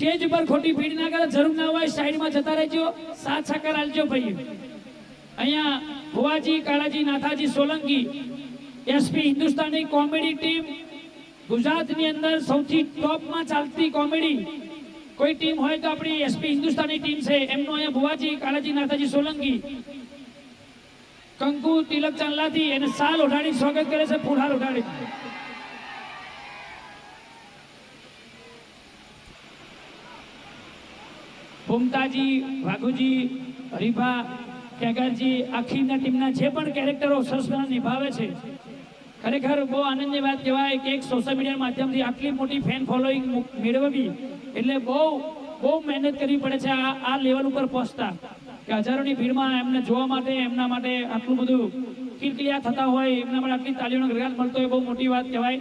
Stage પર ખોટી ભીડ ના કરે, જરૂર ના હોય, સાઈડમાં જતા રહેજો સાત સાકર આલજો ભાઈ અહીંયા Bhuvaji, Kalaji, Nathaji, Solanki SP Hindustani comedy team ગુજરાતની અંદર સૌથી ટોપમાં ચાલતી કોમેડી. કોઈ ટીમ હોય તો આપણી એસપી હિન્દુસ્તાની ટીમ છે. એમનો અહીંયા ભુવાજી, કાળાજી, નાથાજી, સોલંકી. કંકુ, તિલક ચાંદલાથી એને સાલ ઉઠાડી સ્વાગત કરે છે, ફૂલહાર ઓઢાડી ભૂમતાજી, વાઘુજી હરીફા કેગરજી આખીના ટીમના જે પણ કેરેક્ટરો સરસ નિભાવે છે, ખરેખર બહુ આનંદની વાત કહેવાય કે એક સોશિયલ મીડિયા માધ્યમથી આટલી મોટી ફેન ફોલોઈંગ મેળવવી એટલે બહુ બહુ મહેનત કરવી પડે છે આ આ લેવલ ઉપર પહોંચતા. કે હજારોની ભીડમાં એમને જોવા માટે, એમના માટે આટલું બધું કિલકિલિયા થતા હોય, એમના માટે આટલી તાલીઓનો ગરગાટ મળતો હોય, બહુ મોટી વાત કહેવાય.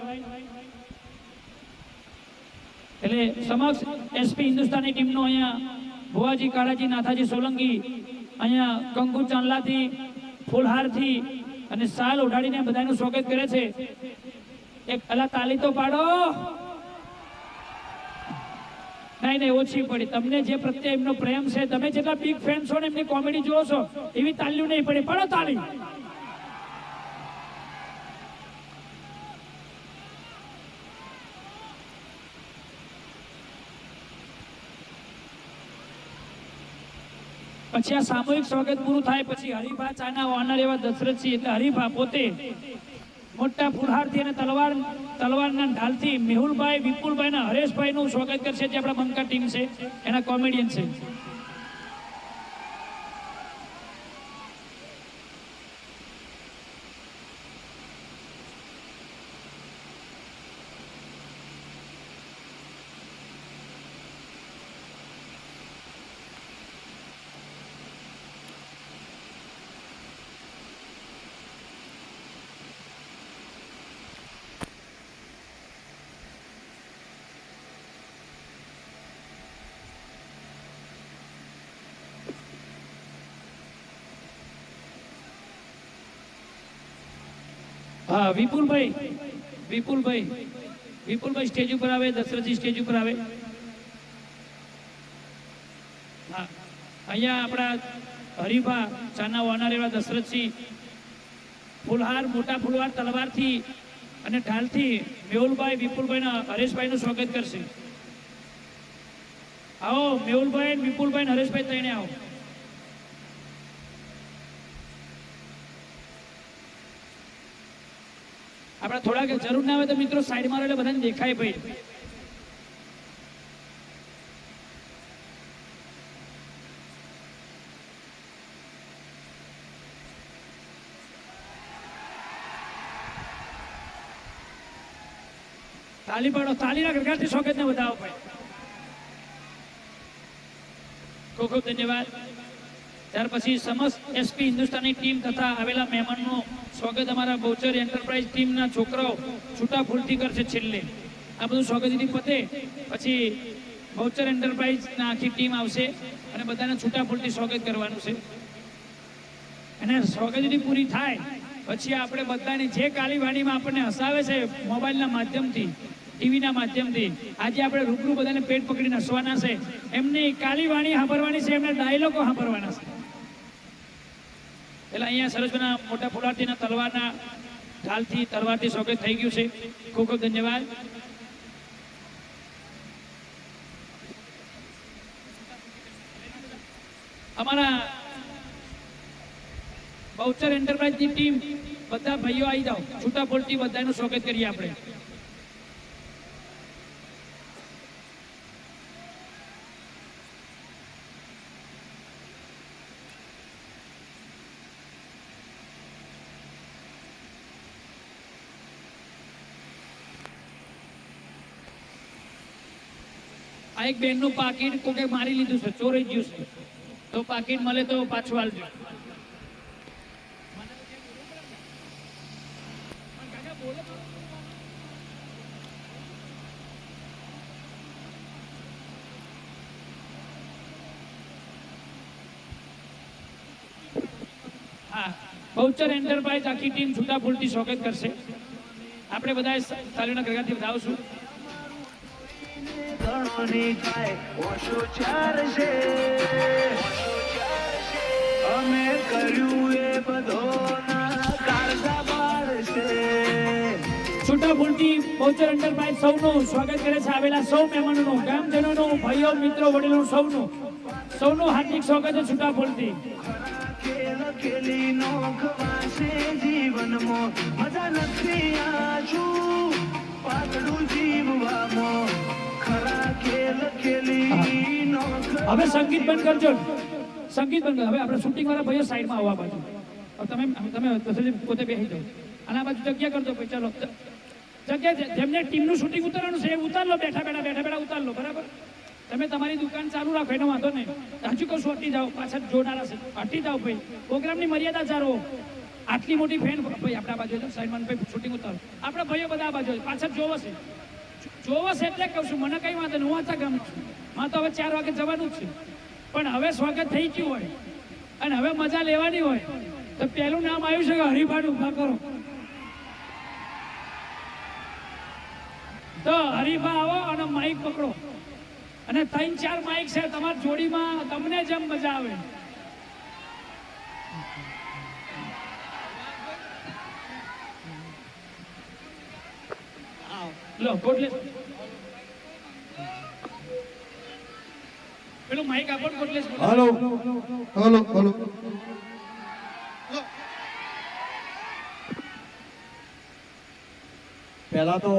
એટલે સમક્ષ એસપી હિન્દુસ્તાની ટીમનો અહીંયા ભુવાજી કાળાજી, નાથાજી સોલંકી અહીંયા કંકુ ચાંદલાથી, ફૂલહારથી અને સાલ ઉડાડીને બધાનું સ્વાગત કરે છે. એક અલા તાલી તો પાડો. નહીં નહીં ઓછી પડી. તમને જે પ્રત્યે એમનો પ્રેમ છે, તમે જેટલા બિગ ફેન છો ને, એમની કોમેડી જુઓ છો, એવી તાલીઓ નહીં પડે. પાડો તાળી પછી આ સામૂહિક સ્વાગત પૂરું થાય પછી હરીફા ચાના ઓનર એવા દશરથસિંહ એટલે હરિભા પોતે મોટા ફુલહારથી અને તલવાર, તલવારના ઢાલથી મેહુલભાઈ, વિપુલભાઈ અને હરેશભાઈ નું સ્વાગત કરશે, જે આપણા બંકા ટીમ છે, એના કોમેડિયન છે. હા, વિપુલભાઈ વિપુલભાઈ વિપુલભાઈ સ્ટેજ ઉપર આવે, દશરથજી સ્ટેજ ઉપર આવે. હા, અહીંયા આપણા હરિભા ચાના ઓનર એવા દશરથસિંહ ફૂલહાર, મોટા ફૂલહાર તલવારથી અને ઢાલથી મેહુલભાઈ, વિપુલભાઈના હરેશભાઈનું સ્વાગત કરશે. આવો, મેહુલભાઈ વિપુલભાઈ હરેશભાઈ ત્રણે આવો. આપણે થોડાક જરૂર ના હોય તો મિત્રો સાઈડમાં એટલે બધાને દેખાય ભાઈ. તાલી પાડો તાલીના ગરગાટથી સ્વાગતને વધાવો ભાઈ ખૂબ ખૂબ ધન્યવાદ. ત્યાર પછી સમસ્ત એસપી હિન્દુસ્તાની ટીમ તથા આવેલા મહેમાનનું સ્વાગત અમારા બહુચર એન્ટરપ્રાઇઝ ટીમના છોકરાઓ છૂટા ફૂલથી કરશે છેલ્લે. આ બધું સ્વાગતની પતે પછી બહુચર એન્ટરપ્રાઇઝના આખી ટીમ આવશે અને બધાને છૂટા ફૂલથી સ્વાગત કરવાનું છે. અને સ્વાગત પૂરી થાય પછી આપણે બધાની જે કાલીવાણીમાં આપણને હસાવે છે મોબાઈલના માધ્યમથી, ટીવીના માધ્યમથી, આજે આપણે રૂબરૂ બધાને પેટ પકડીને હસવાના છે. એમની કાલીવાણી સાંભળવાની છે, એમના ડાયલોગો સાંભળવાના છે. એટલે અહીંયા સરસભાઈના મોટા ફુલાટીના તલવારના ઢાલથી તલવારથી સ્વાગત થઈ ગયું છે. ખૂબ ખૂબ ધન્યવાદ. અમારા બહુચર એન્ટરપ્રાઇઝની ટીમ બધા ભાઈઓ આવી જાઓ. છૂટા બોલતી બધાનું સ્વાગત કરીએ આપણે. એક બેનનું પાકીટ કોકે મારી લીધું છે, ચોરી ગયું છે. તો પાકીટ મળે તો પાછું આલજો. બહુચર એન્ટરપ્રાઇઝ આખી ટીમ છૂટા ફૂલથી સ્વાગત કરશે. આપણે બધા તાલીના ગરગાથી વધાવશું ની કાય ઓછું અમે કર્યું એ બધો છોટા ફૂલથી બહુચર એન્ટરપ્રાઇઝ સૌનું સ્વાગત કરે છે આવેલા સૌ મહેમાનોનું ગામજનોનું ભાઈઓ મિત્રો વડીલો સૌનું. સૌનું હાર્દિક સ્વાગત છે છૂટા ખેલી જીવનમાં. મજા નથી આજુ. પાતળું જીવવામાં હવે સંગીત બંધ કરજો. સંગીત બંધ હવે આપણે શૂટિંગ વાળા ભાઈઓ સાઈડમાં આવવા બાજુ. તમે તમે પોતે બેસી જાઓ. અને આ બાજુ જગ્યા કરજો ભાઈ. ચાલો. જગ્યા જેમને ટીમનું શૂટિંગ ઉતારવાનું છે એ ઉતાર લો બેઠા બેઠા બેઠા બેઠા ઉતાર બરાબર? તમે તમારી દુકાન ચાલુ રાખો, એનો વાંધો નહીં. હજુ કશું અટી જાઓ. પાછળ જોનારા છે. હટી જાઓ ભાઈ. પ્રોગ્રામની મર્યાદા ચાલો આટલી મોટી ફેન ભાઈ, આપણા બાજુ, સાઈડમાં ભાઈ શૂટિંગ ઉતારો. આપણા ભાઈઓ બધા આ બાજુ. પાછળ જોવો છે. જોવો એટલે કહું છું, મને કઈ વાંધો નહીં, હું વાંચા ગામ છું. માં તો હવે ચાર વાગે જવાનું જ છે. પણ હવે સ્વાગત થઈ ગયું હોય અને હવે મજા લેવાની હોય, તો પહેલું નામ આવ્યું છે કે હરિભાન ઊભા કરો. તો હરિભા આવો અને માઇક પકડો. અને ત્રણ ચાર માઇક છે, તમારી જોડીમાં તમને જેમ મજા આવે. લો કોટલેસ પેલું માઇક આપો કોટલેસ બોલો. હલો. Hello hello. પહેલા તો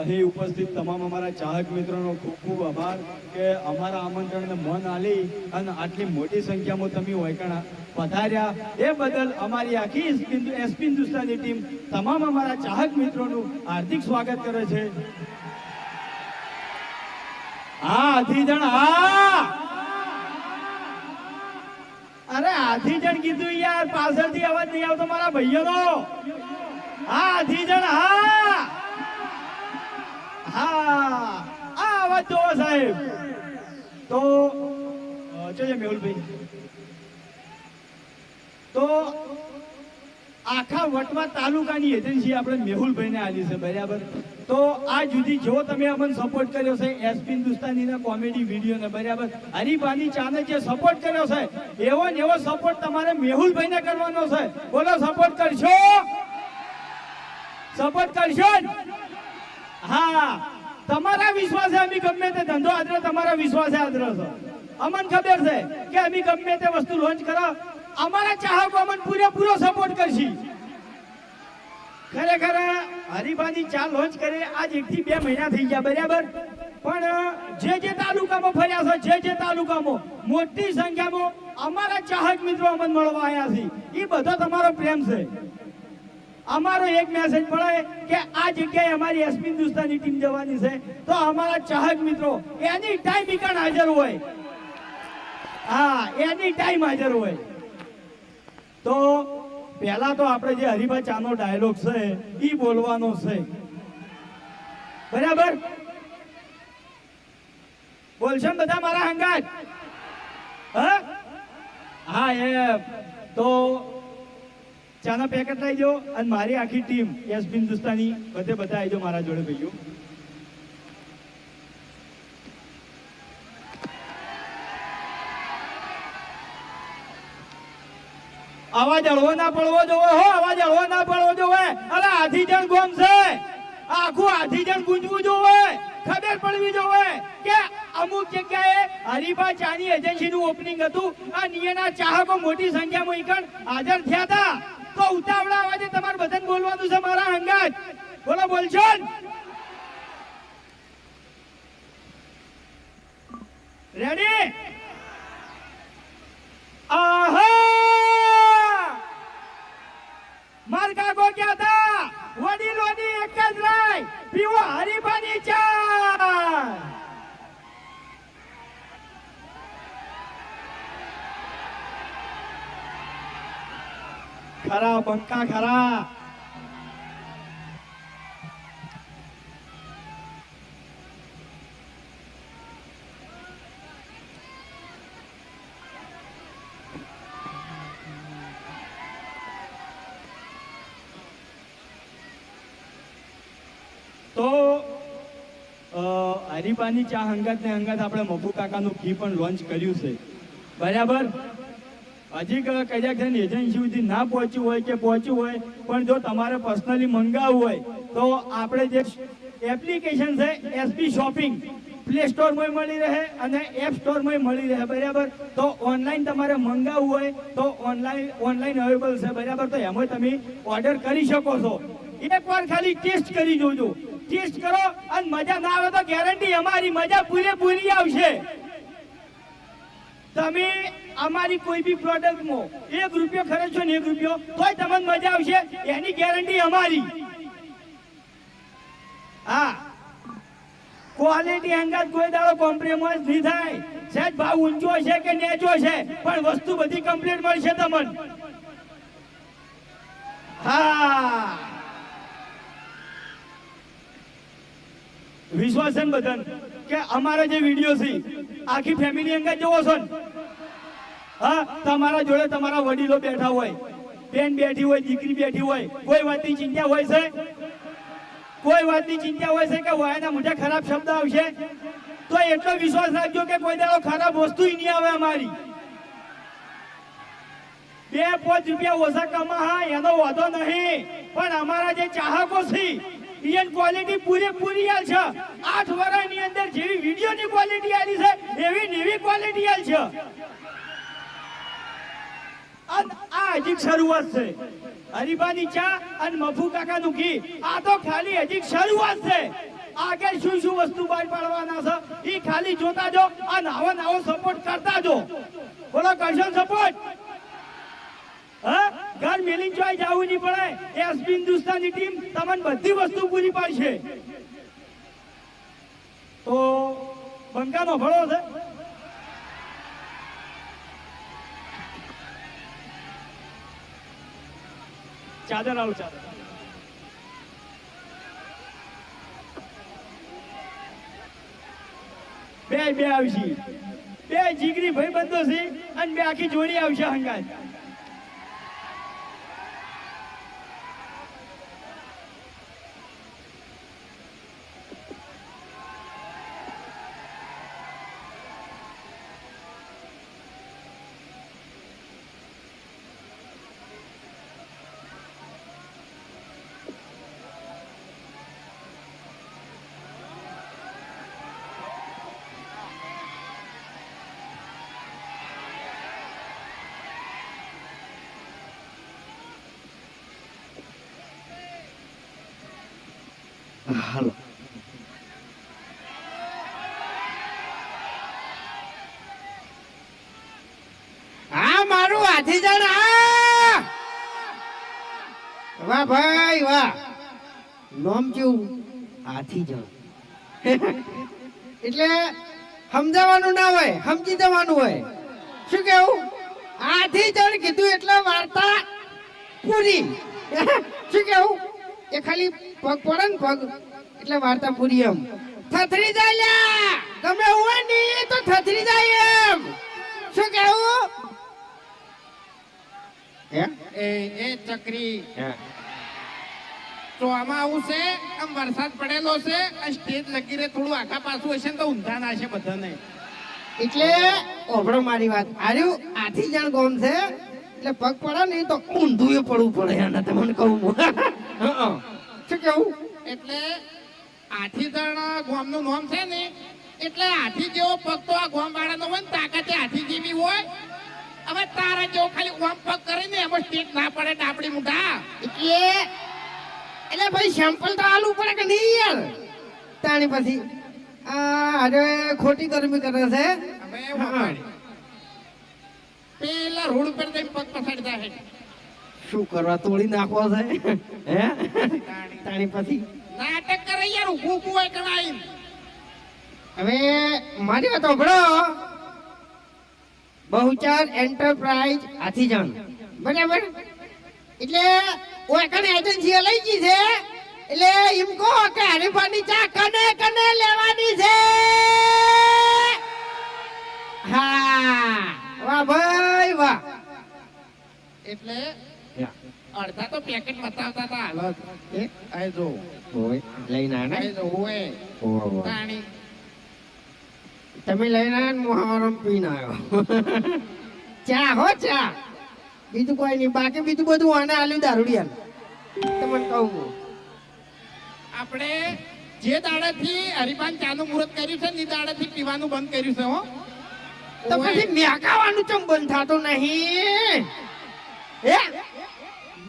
અહીં ઉપસ્થિત તમામ અમારા ચાહક મિત્રોનો ખૂબ ખૂબ આભાર કે અમારા આમંત્રણને મન આલી અને આટલી મોટી સંખ્યામાં તમે વૈકણા પધાર્યા. એ બદલ અમારી આખી એસપી હિન્દુસ્તાની ટીમ, તમામ અમારા ચાહક મિત્રોનું હાર્દિક સ્વાગત કરે છે. હા જણ હા અરે આથી જણ કીધું યાર, પાછળથી અવાજ નહીં આવતો મારા ભાઈઓનો. હા આધી જણ હા હા, આ અવાજ જોવો સાહેબ. તો જોઈએ મેહુલભાઈ. તો આખા વટવા તાલુકાની એજન્સી આપણે મેહુલભાઈને આલી છે, બરાબર? તો આ જુદી જો તમે અમને સપોર્ટ કર્યો છે એસપી હિન્દુસ્તાનીના કોમેડી વિડીયોને, બરાબર? હરિભાની ચાને જે સપોર્ટ કર્યો છે, એવો ને એવો સપોર્ટ તમારે મેહુલભાઈને કરવાનો છે. બોલો સપોર્ટ કરશો? સપોર્ટ કરશો? હા. તમારા વિશ્વાસે અમે ગમે તે ધંધો આદરો, તમારા વિશ્વાસે આદરો છો. અમને ખબર છે કે અમે ગમે તે વસ્તુ લોન્ચ કરો, અમારા ચાહકો અમને પૂરેપૂરો સપોર્ટ કરશી. ખરેખર હરિભાની ચા લોન્ચ કરી. આજ એક થી બે મહિના થઈ ગયા, બરાબર? પણ જે જે તાલુકામાં ફર્યા છે, જે જે તાલુકામાં, મોટી સંખ્યામાં અમારા ચાહક મિત્રો અમને મળવા આવ્યા છે. એ બધો તમારો પ્રેમ છે. અમારો એક મેસેજ પડે કે આ જગ્યાએ અમારી એસપી હિન્દુસ્તાની ટીમ જવાની છે. તો અમારા ચાહક મિત્રો, એની ટાઈમ ઈકણ હાજર હોય. હા, એની ટાઈમ હાજર હોય. તો પહેલા તો આપણે જે હરિભા ચાનો ડાયલોગ છે એ બોલવાનો છે. બરાબર? બોલશો બધા મારા હંગાજ હા? એ તો ચાના પેકેટ લઈ જાઓ અને મારી આખી ટીમ યસ હિન્દુસ્તાની બધે બધા આવી જાઓ મારા જોડે ભાઈઓ. અવાજ હળવો ના પડવો જોવે હો અવાજ હળવો ના પડવો જોવે. અરે આધી જણ ગોમ છે. આખું આધી જણ ગુંજવું જોવે. ખબર પડવી જોવે કે અમુક જગ્યાએ હરિભા ચાની એજન્સીનું ઓપનિંગ હતું. આ નિયના ચાહકો મોટી સંખ્યામાં ઈકણ હાજર થયા હતા. તો ઉતાવળા અવાજે તમારે બધાને બોલવાનું છે મારા અંગાજ બોલો, બોલશો ને? રેડી આહા! માર કાકો ક્યાં હતા વડીલોની એક જ રાય પીવો હરીફાની તો અ, ચા હંગાત ને હંગાત આપણે મફુ કાકાનું ઘી પણ લોન્ચ કર્યું છે. બરાબર? હજી કદાચ એજન્સી સુધી ના પહોંચ્યું હોય કે પહોંચ્યું હોય પણ જો તમારે પર્સનલી મંગાવવું હોય તો આપણે જે એપ્લિકેશન છે એસબી શોપિંગ પ્લે સ્ટોરમાં મળી રહે અને એપ સ્ટોરમાં મળી રહે બરાબર? તો ઓનલાઈન તમારે મંગાવવું હોય તો ઓનલાઈન ઓનલાઈન અવેલેબલ છે બરાબર? તો એમાં તમે ઓર્ડર કરી શકો છો. એકવાર ખાલી ટેસ્ટ કરી જોજો. ટેસ્ટ કરો અને મજા ના આવે તો ગેરંટી અમારી મજા પૂરેપૂરી આવશે. તમે અમારી કોઈ બી પ્રોડક્ટમાં એક રૂપિયો ખર્ચો ને એક રૂપિયો, તોય તમને મજા આવશે, એની ગેરંટી અમારી. હા. ક્વોલિટી અંગત કોઈ દાડો કોમ્પ્રોમાઇઝ નહીં થાય. સાહેબ, ભાવ ઊંચો છે કે નીચો છે? પણ વસ્તુ બધી કમ્પ્લીટ મળશે તમને. હા. વિશ્વાસ છે કે અમારા જે વીડિયો છે, આખી ફેમિલી અંગે જોવો છો ને? હા, તમારા જોડે તમારા વડીલો બેઠા હોય, બેન બેઠી હોય, દીકરી બેઠી હોય, કોઈ વાતની ચિંતા હોય છે? કોઈ વાતની ચિંતા હોય છે કે વાયના મોઢે ખરાબ શબ્દ આવશે? તો એટલો વિશ્વાસ રાખજો કે કોઈ દાડો ખરાબ વસ્તુ નહીં આવે અમારી. બે પાંચ રૂપિયા ઓછા કમા હા એનો વાંધો નહીં. પણ અમારા જે ચાહકો છે એની ક્વોલિટી પૂરેપૂરી આલ છે. આઠ વર્ષની અંદર જેવી વિડીયોની ક્વોલિટી આલી છે, એવી નેવી ક્વોલિટી આલ છે. આ હજી શરૂઆત છે. હરીબાની ચા અને મફુ કાકાનું ઘી. આ તો ખાલી હજી શરૂઆત છે. આગળ શું શું વસ્તુ બહાર પાડવાના છે એ ખાલી જોતા જો અને આવો નવો સપોર્ટ કરતા જો. બોલો, કરશો સપોર્ટ હા? ઘર મેલી જોઈ જવું નહીં પડે. એસબી હિન્દુસ્તાનની ટીમ તમને બધી વસ્તુ પૂરી પાડશે. તો બંકાનો ભળો છે. ચાદર આવું ચાદર. બે બે આવશે. બે જીગરી ભાઈ બંધો છે અને બે આખી જોડી આવશે હંગાત. હાલો હા, મારું હાથી જણ આ વાહ ભાઈ, વાહ. નોમ કેવું? હાથી જણ. એટલે સમજાવવાનું ના હોય, સમજી જવાનું હોય. શું કેવું? હાથી જણ કીધું એટલે વાર્તા પૂરી. શું કેવું? એ ખાલી પગ પડે ને પગ. એટલે વાર્તા પૂરી એમ. થથરી જાય તમે હોય ને તો થથરી જાય એમ. શું કેવું? એ એ ચક્રી. તો આમાં આવું છે આમ વરસાદ પડેલો છે આ સ્ટેજ લગી રે થોડું આખા પાછું હશે ને તો ઊંધા ના છે બધાને. એટલે ઓભળો મારી વાત. આર્યું આથી જાણ ગોમ છે? એટલે પગ પડે ને તો ઊંધું પડવું પડે એને તમને કહું. શું કેવું? એટલે આઠી દણ ગામનું નામ છે ને એટલે હાથી જેવો પગ તો આ ગામ વાળાનો હોય ને તાકાતે હાથી જેવી હોય. હવે તારા જેવો ખાલી ગામ પગ કરે ને એમાં સ્ટેટ ના પડે ડાપડી મુઢા. એટલે એટલે ભાઈ સેમ્પલ તો આલું પડે કે નહીં યાર? તાણી પછી અરે ખોટી ગરમી કરે છે. પેલા રોડ પર જઈને પગ પછાડી જાય શું કરવા તોડી નાખવા છે? હે? તાણી પછી નાટક કરે યાર, ઊભું ઊભું હોય કણાઈ હવે મારી વાત સાંભળો. બહુચાર એન્ટરપ્રાઇઝ હાથીજણ બરાબર? એટલે ઓકણ એજન્સી લઈ ગઈ છે. એટલે એમ કહો કે હરીફાની ચા કને કને લેવાની છે. હા, વાહ ભાઈ, વાહ. એટલે અડધા તો પેકેટ બતાવતા હતા. હાલત એ આ જો. ઓય લઈને આને આ જો હોય ઓય તાણી. તમે લઈને આવ્યા ને હું હવારમાં પીને આવ્યો. ચા હો ચા. બીજું કોઈ નહીં બાકી બીજું બધું આને આલ્યું દારૂડિયા તમને કહું હું. આપણે જે દાડાથી હરિભાન ચાનું મુહૂર્ત કર્યું છે ને એ દાડેથી પીવાનું બંધ કર્યું છે હો. તો પછી મેકાવાનું ચમ બંધ થતું નહીં? હે?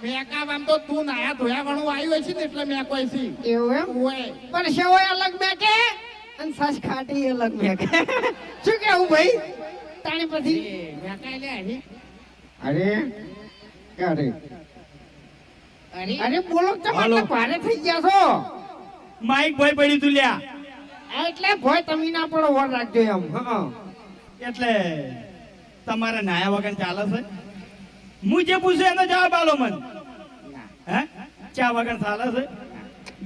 મેકાવામ તો તું નાયા ધોયા વાળું આવ્યું છે ને એટલે મેં કોઈ છે એવું એમ? ઓય. પણ સેવોય અલગ મેકે? અને સસ ખાટી અલગ મેકે. શું કેવું ભાઈ? તાણી પછી મેકાય લે અરે અરે. અરે? અરે બોલો તમે હાલો. ભારે થઈ ગયા છો. માઈક ભાઈ પડ્યું તું લ્યા. એટલે ભોય તમે ના પડો વર રાખજો એમ હા. એટલે તમારે નાયા વગર ચાલે છે? હું જે પૂછ્યું એનો જવાબ આલો મન. હે? ચા વગર ચાલે છે?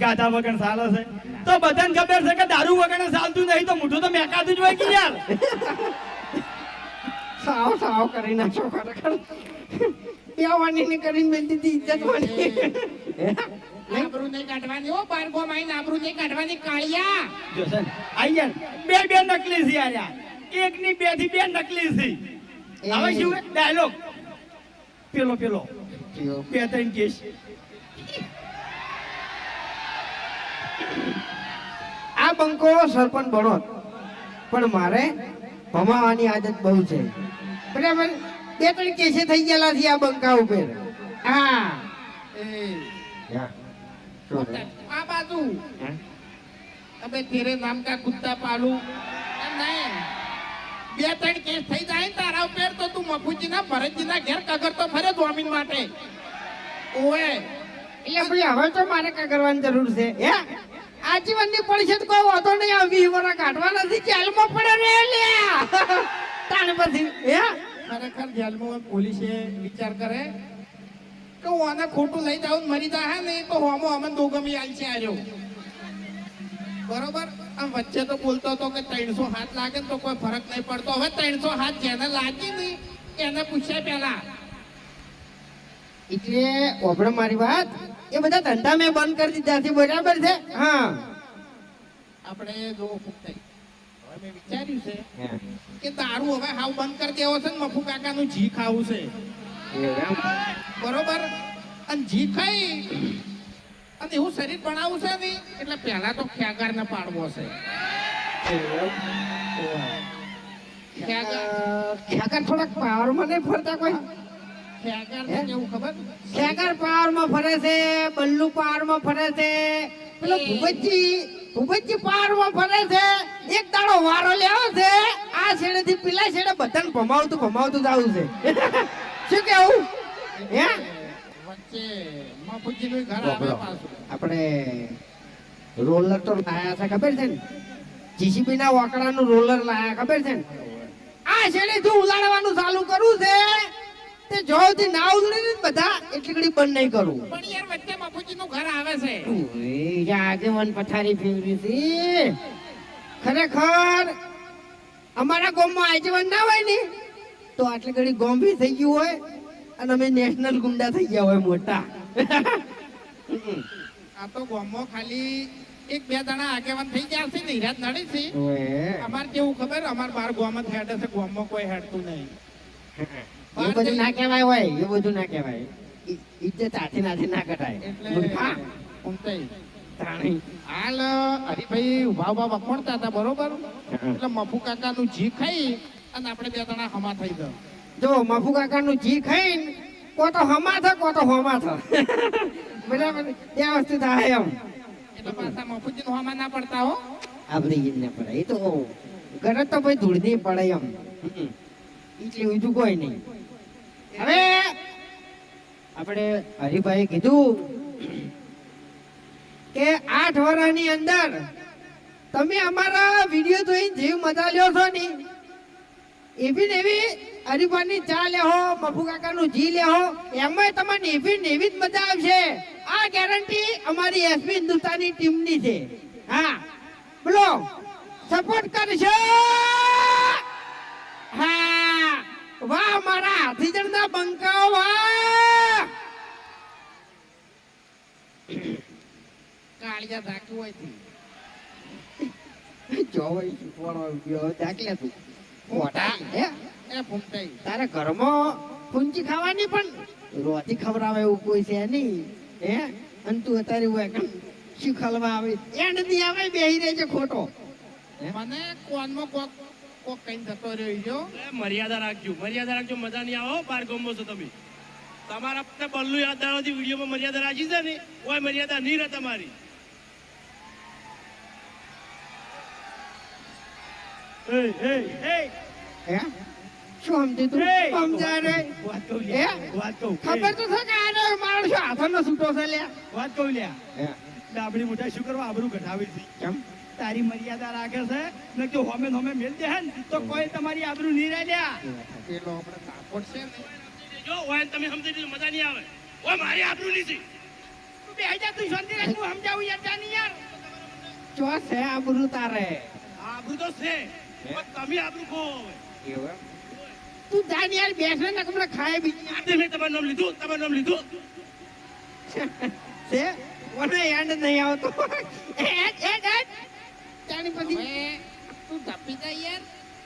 ગાધા વગર ચાલે છે? તો બધાને ખબર છે કે દારૂ વગર ચાલતું નહીં તો મોઢું તો મેકાતું જ હોય કે યાર? સાવ સાવ કરી નાખો ખરેખર. બેવાની ને કરીને મેં દીધી ઇજ્જત વાની આબરૂ નહીં કાઢવાની હો બાર ગોમ આઈને આબરૂ નહીં કાઢવાની કાળિયા. જો છે આઈ બે બે નકલી છે યાર યાર. એક ની બેથી બે નકલી છે. હવે શું ડાયલોગ? પેલો પેલો. બે ત્રણ કેસ. આ બંકો સરપંચ બનો પણ મારે ભમાવાની આદત બહુ છે. બરાબર? બે ત્રણ કેસે થઈ ગયેલા છે આ બંકા ઉપર. હા. આ બાજુ. તમે તેરે નામ કા કુત્તા પાલુ નહીં બે ત્રણ કેસ થઈ જાય ને તારા ઉપર તો તું મફુજીના ભરતજીના ઘેર કગરતો ફરે જમીન માટે. ઓએ એટલે ભાઈ હવે તો મારે કા કરવાની જરૂર છે? હે? આજીવનની પરિષદ કોઈ વાંધો નહીં આ વીસ વર્ષ કાઢવા નથી જેલમાં પડે રે લ્યા. તાણ પછી હે? ખરેખર જેલમાં પોલીસે વિચાર કરે કે હું આને ખોટું લઈ જાઉં મરી જાય ને તો હોમો અમે દોગમી છે આજો બરોબર? આમ વચ્ચે તો બોલતો હતો કે ત્રણસો હાથ લાગે તો કોઈ ફરક નહીં પડતો. હવે ત્રણસો હાથ જેને લાગી નહીં એને પૂછ્યા પેલા એટલે ઓભળો મારી વાત. એ બધા ધંધા મેં બંધ કરી દીધા છે બરાબર છે? હા. આપણે જો ફૂકતાઈ હવે મેં વિચાર્યું છે કે દારૂ હવે હાવ બંધ કરી દેવો છે ને મફુ કાકાનું જી ખાવું છે. બરોબર? અને જી ખાઈ અને એવું શરીર બનાવવું છે નહીં એટલે પહેલા તો ખ્યાગાર ને પાડવો છે. ખ્યાગાર થોડાક થોડાક પાવરમાં નહીં ફરતા કોઈ? કેવું ખબર? પાવરમાં ફરે છે બલ્લુ પાવરમાં ફરે છે. પેલો ભૂપતજી ફરે છે એક દાડો વારો લેવો છે આ છેડેથી પેલા છેડે બધાને ભમાવતું ભમાવતું જવું છે. શું કેવું? હે? વચ્ચે આપણે રોલર તો લાયા છે ખબર છે ને? જીસીબી ના વાકડાનું રોલર લાયા ખબર છે ને? આ છેડેથી ઉલાડવાનું ચાલુ કરવું છે? તે જો થી ના ઉલડે ને બધા એટલી ઘડી બંધ નહીં કરું. પણ યાર વચ્ચે મફુજીનું ઘર આવે છે. ઉઈ, આગેવાન પથારી ફેરવી છે. ખરેખર અમારા ગામમાં આગેવાન ના હોય ને તો આટલી ઘડી ગોમ્બી થઈ ગયું હોય અને અમે નેશનલ ગુંડા થઈ ગયા હોય મોટા. આ તો ગામમાં ખાલી એક બે જણા આગેવાન થઈ ગયા છે ને હિરાત છે. અમાર કેવું ખબર? અમાર બાર ગામ જ હેડે છે ગામમાં કોઈ હેડતું નહીં. એ બધું ના કહેવાય હોય એ બધું ના કહેવાય. ઇજ્જત હાથે નાથે ના કટાય મૂર્ખા. હાલ હરિભાઈ ઊભા ઊભા વખોણતા હતા બરોબર? એટલે મફુ કાકાનું જી ખાઈ અને આપણે બે જણા હમા થઈ ગયો. જો મફુ કાકાનું જી ખાઈને કો તો હમા થ કો તો હોમા થા. બરાબર? ત્યાં વસ્તુ થાય એમ. એટલે પાછા મફુજી હમા ના પડતા હો. આપણે ઈ જ પડે. એ તો ઘરે તો ભાઈ ધૂળ નહીં પડે એમ. એટલે બીજું કોઈ નહીં. હવે આપણે હરિભાઈ કીધું કે આઠ વર્ષની અંદર તમે અમારા વીડિયો જોઈને જીવ મજા લ્યો છો ને? એવી એવી હરિભાઈની ચા લેહો મફુ કાકાનું જી લેહો એમાં તમને એવી એવી જ મજા આવશે. આ ગેરંટી અમારી એસપી હિન્દુસ્તાની ટીમની છે. હા. બોલો. સપોર્ટ કરશો હા. વાહ, મારા હાથીજણના બંકાઓ, વાહ. કાળિયા ધાક્યું હોય જોવાય શીખવાડો દાખલા તું મોટા હે? એ ફૂમતાઈ તારા ઘરમાં ફૂંચી ખાવાની પણ રોતી ખવડાવે એવું કોઈ છે નહીં હે? અને તું અત્યારે હોય કેમ આવે? એ નથી આવે બેહી રહે છે ખોટો. મને કોનમાં કોક કોક કઈ જતો રહ્યો મર્યાદા રાખજો મર્યાદા રાખજો મજા નહીં આવો બાર ગમો છો તમે. તમારા બલ્લુ યાદ દાડોથી વિડીયોમાં મર્યાદા રાખી છે ને કોઈ મર્યાદા નહીં રહે તમારી એ એ એ હે શું સમજી તું? સમજાય રે વાત કહું હે? વાત કહું. ખબર તો છે કે આનો માણસ હાથનો છૂટો છે લ્યા. વાત કહું લ્યા. ડાબડી મોટા શું કરવા આબરૂ ઘટાવી હતી કેમ? તારી મર્યાદા રાખે છે ને જો હોમે હોમે મેલ દે ને તો કોઈ તમારી આબરૂ નહીં રહે લ્યા. પેલો આપણે કાપડ છે જો હોય તમે સમજી લીધું મજા નહીં આવે. ઓય મારી આબરૂ છે. તું બે તું શાંતિ રાખ હું સમજાવું યાર જાની યાર. ચો છે આબરૂ તારે. આબરૂ તો છે. તમે આબરૂ ખો. તું જાન યાર બેસ ને કમળા ખાય બીજી આજે મેં તમારું નામ લીધું તમારું નામ લીધું. છે? મને એન્ડ નહીં આવતો. એડ એડ એડ તાણી પછી તું ધપી જા યાર.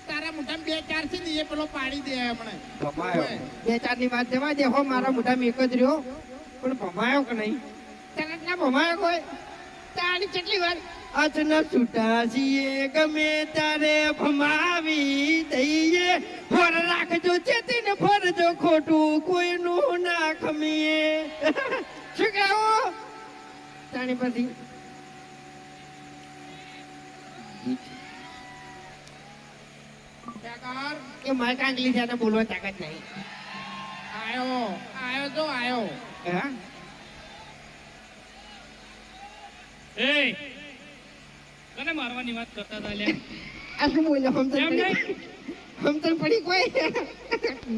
તારા મોઢામાં બે ચાર છે ને એ પેલો પાડી દે હમણાં. ભમાયો. બે ચારની વાત જવા દે. હો મારા મોઢામાં એક જ રહ્યો. પણ ભમાયો કે નહીં? તને ના ભમાયો કોઈ. તાણી કેટલી વાર અચન છૂટા છીએ ગમે તારે ભમાવી દઈએ. ફર રાખજો ચેતીન ફરજો ખોટું કોઈનું ના ખમીએ. શું કહેવો તાણી પછી મારે કાંગલી છે બોલવા તાકાત નહીં. આયો આયો તો આયો. હા? એ કને મારવાની વાત કરતા હતા લ્યા આ શું બોલ્યો? હમ તો હમ તો પડી કોઈ?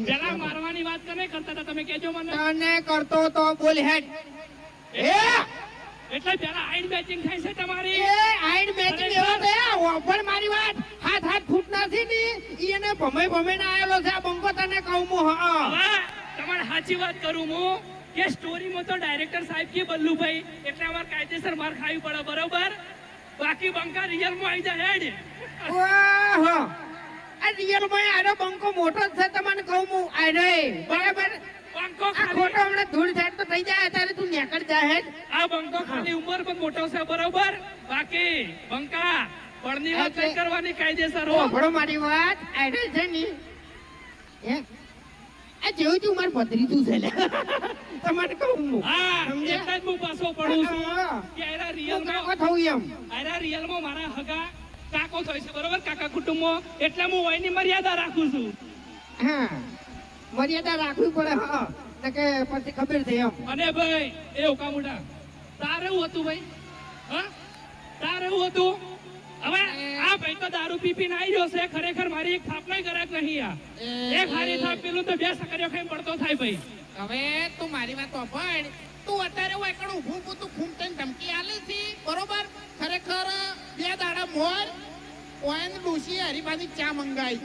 જરા મારવાની વાત કને કરતા હતા તમે કેજો મને. તને કરતો તો બોલ હેડ. એ? એટલે જરા આઈડ બેચિંગ થાય છે તમારી. એ આઈડ મેચ લેવો છે? ઓફર મારી વાત. હાથ હાથ ફૂટ છે ને ઈ એને ભમે ભમે ને આયેલો છે. આ બંકો તને કહું હું હા. તમારે સાચી વાત કરું હું કે સ્ટોરીમાં તો ડાયરેક્ટર સાહેબ કે બલ્લુભાઈ. એટલે અમારે કાયદેસર માર ખાવી પડે બરોબર? બાકી બંકા રિયલમાં આવી જાય હેડ. ઓહો આ રિયલમાં આનો બંકો મોટો જ છે તમને કહું હું. આરે બરાબર. બંકો ખોટો હમણાં ધૂળ થાય તો થઈ જાય ત્યારે તું નેકળ જા હેડ. આ બંકો ખાલી ઉંમર પણ મોટો છે બરોબર? બાકી બંકા પડની વાત નહીં કરવાની કાયદેસર હો. ઓભળો મારી વાત આઈડલ છે ની આ જેવું તું માર ભત્રીજું છે લે. તમારે કહું હું? હા? એટલે જ હું પાછો પડું છું કે આયરા રિયલમાં થવું એમ. આયરા રિયલમાં મારા હગા કાકો થાય છે બરોબર? કાકા કુટુંબમાં એટલે હું વયની મર્યાદા રાખું છું. હા. મર્યાદા રાખવી પડે હા. તો કે પછી ખબર થઈ એમ. અને ભાઈ એ ઓકા મોટા તારે એવું હતું ભાઈ? હા? તારે એવું હતું? હવે આ ભાઈ તો દારૂ પી પીને આવી રહ્યો છે. ખરેખર મારી એક થાપ નહીં ગરાક નહીં આ. એક હારી થાપ પેલું તો બે સકરીઓ ખાઈ પડતો થાય ભાઈ. હવે તું મારી વાત સાંભળ. તું અત્યારે હું એકડ ઊભું ઊભું તું ફૂમ થઈને ધમકી આલે છે. બરોબર? ખરેખર બે દાડા મોર ઓયન ડૂસી હરીફાની ચા મંગાઈ.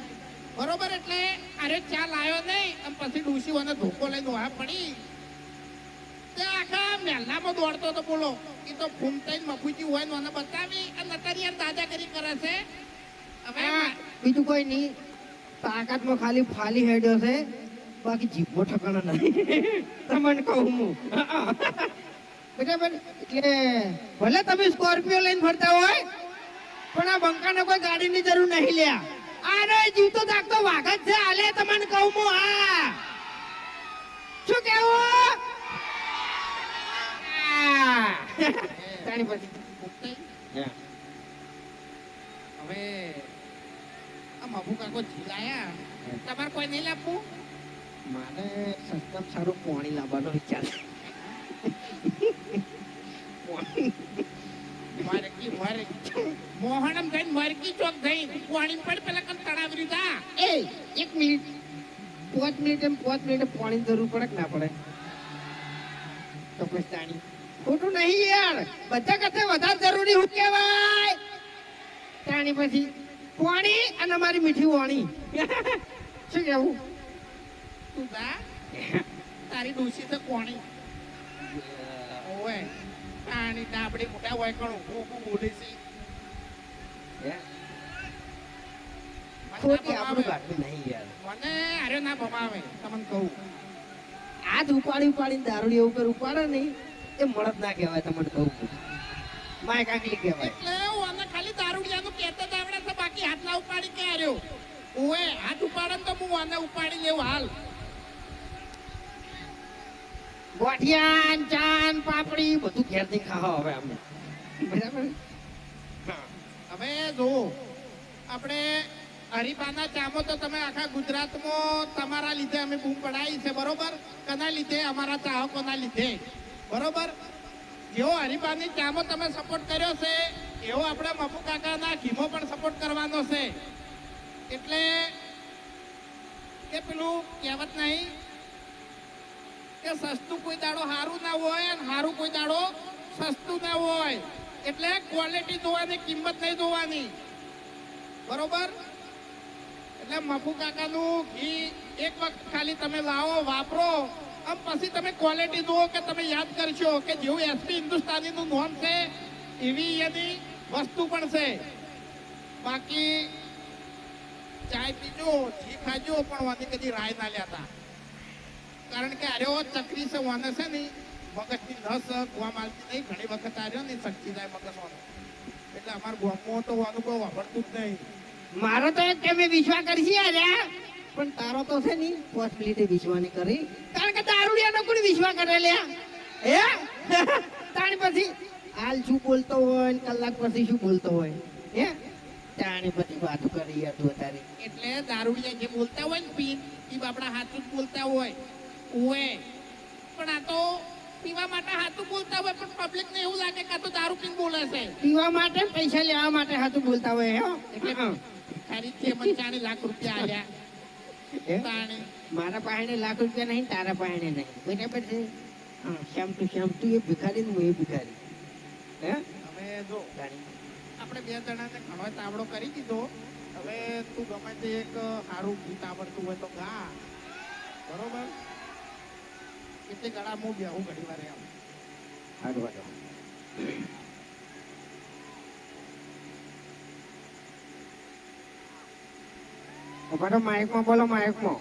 બરોબર? એટલે અરે ચા લાયો નહીં અને પછી ડૂસી ઓને ધોકો લઈને ઓહા પડી. તે આખા મહેલામાં દોડતો તો બોલો. એ તો ફૂમ મફુજી હોય ને ઓને બતાવી અને અત્યારે દાદાગીરી કરે છે. હવે બીજું કોઈ નહીં. તાકાતમાં ખાલી ફાલી હેડ્યો છે. બાકી જીભો ઠકાણા નહીં તમને કહું હું. બરાબર. એટલે ભલે તમે સ્કોર્પિયો લઈને ફરતા હોય પણ આ બંકાને કોઈ ગાડીની જરૂર નહીં લ્યા. અરે જીવતો જાગતો વાઘ જ છે. આલે તમને કહું હું. હા. શું કેવું આ. તાણી પછી હવે આ મફુ કાકો જીલાયા. તમારે કોઈ નહીં લાવવું? મારે સસ્તા સારું પાણી લાવવાનો વિચાર. મરકી મરકી મોહનમ થઈને મરકી ચોક થઈ પાણી પડ પેલા કન તળાવરી જા એ એક મિનિટ. પાંચ મિનિટ એમ પાંચ મિનિટ પાણી જરૂર પડે કે ના પડે? તો પછી તાણી. ખોટું નહીં યાર. બધા કરતા વધારે જરૂરી હું કહેવાય. તાણી પછી પાણી અને અમારી મીઠી વાણી. શું કેવું તું બા તારી ડોસી તો કોણી ઓય પાણી આપણે મોટા હોય કણ ઊભું બોલે છે. ખોટી આપણું કાઢવી નહીં યાર. મને અરે ના ભમાવે તમને કહું. આજ ઉપાડી ઉપાડીને દારૂડી એવું કર ઉપાડે નહીં. એ મળદ ના કહેવાય તમને કહું માય કાંકલી કહેવાય. એટલે હું અમે ખાલી દારૂડિયાનું કહેતા જ આવડે તો બાકી હાથ ના ઉપાડી કે આર્યો ઓએ હાથ ઉપાડે તો હું આને ઉપાડી લેવું હાલ. ગોઠિયાન ચાન પાપડી બધું ઘેરથી ખાવા હવે અમે બરાબર? હવે જો આપણે હરિફાના ચામો તો તમે આખા ગુજરાતમાં તમારા લીધે અમે બૂમ પડાવી છે બરોબર? કના લીધે? અમારા ચાહકોના લીધે? બરોબર? જેવો હરિફાની ચામો તમે સપોર્ટ કર્યો છે, એવો આપણે મફુ કાકાના ઘીમો પણ સપોર્ટ કરવાનો છે. એટલે કે પેલું કહેવત નહીં, કે સસ્તું કોઈ દાડો સારું ના હોય અને સારું કોઈ દાડો સસ્તું ના હોય. એટલે ક્વોલિટી જોવાની, કિંમત નહીં જોવાની. બરોબર? એટલે મફુ કાકાનું ઘી એક વખત ખાલી તમે લાવો, વાપરો. આમ પછી તમે ક્વોલિટી જુઓ કે તમે યાદ કરશો કે જેવું એસપી હિન્દુસ્તાનીનું નોમ છે, એવી એની વસ્તુ પણ છે. બાકી ચાય પીજો, ઘી ખાજો, પણ વાની કદી રાય ના લેતા કારણ કે આર્યો ચકરી છે વાને છે ને મગજની નસ ગુવા માલતી નહીં, ઘણી વખત આર્યો ને શક્તિ જાય મગજ વાનો એટલે અમારું ગોમમાં તો વાનું કોઈ વાપરતું જ નહીં. મારો તો એક તમે વિશ્વાસ કરશી આલ્યા પણ તારો તો છે ની પોસિબિલિટી વિશ્વાની કરી. કારણ કે દારૂડિયાનો કોઈ વિશ્વાસ કરે લ્યા હે? તાણ પછી હાલ શું બોલતો હોય ને કલાક પછી શું બોલતો હોય? હે? તાણી પછી વાત કરી હતું તારી. એટલે દારૂડિયા જે બોલતા હોય ને પીન એ આપણા હાથું બોલતા હોય. ઓએ પણ આ તો પીવા માટે હાથું બોલતા હોય પણ પબ્લિક ને એવું લાગે કે આ તો દારૂ પીને બોલે છે. પીવા માટે પૈસા લેવા માટે હાથું બોલતા હોય હે. એટલે તે મને ચાલીસ લાખ રૂપિયા? તાણી મારા પાસે લાખ રૂપિયા નહીં તારા પાસે નહીં. બરાબર છે? શ્યામ તું શ્યામ તું એ ભિખારી ને હું એ ભિખારી. હે? હવે જો આપણે બે જણાને ઘણો તાવડો કરી દીધો. હવે તું ગમે તે એક સારું ગીત આવડતું હોય તો ગા. બરોબર? એટલે ગળા હું બેહું ઘડી વારે આમ હારું. ઊભા તો માઇકમાં બોલો માઇકમાં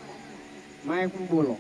માઇકમાં બોલો.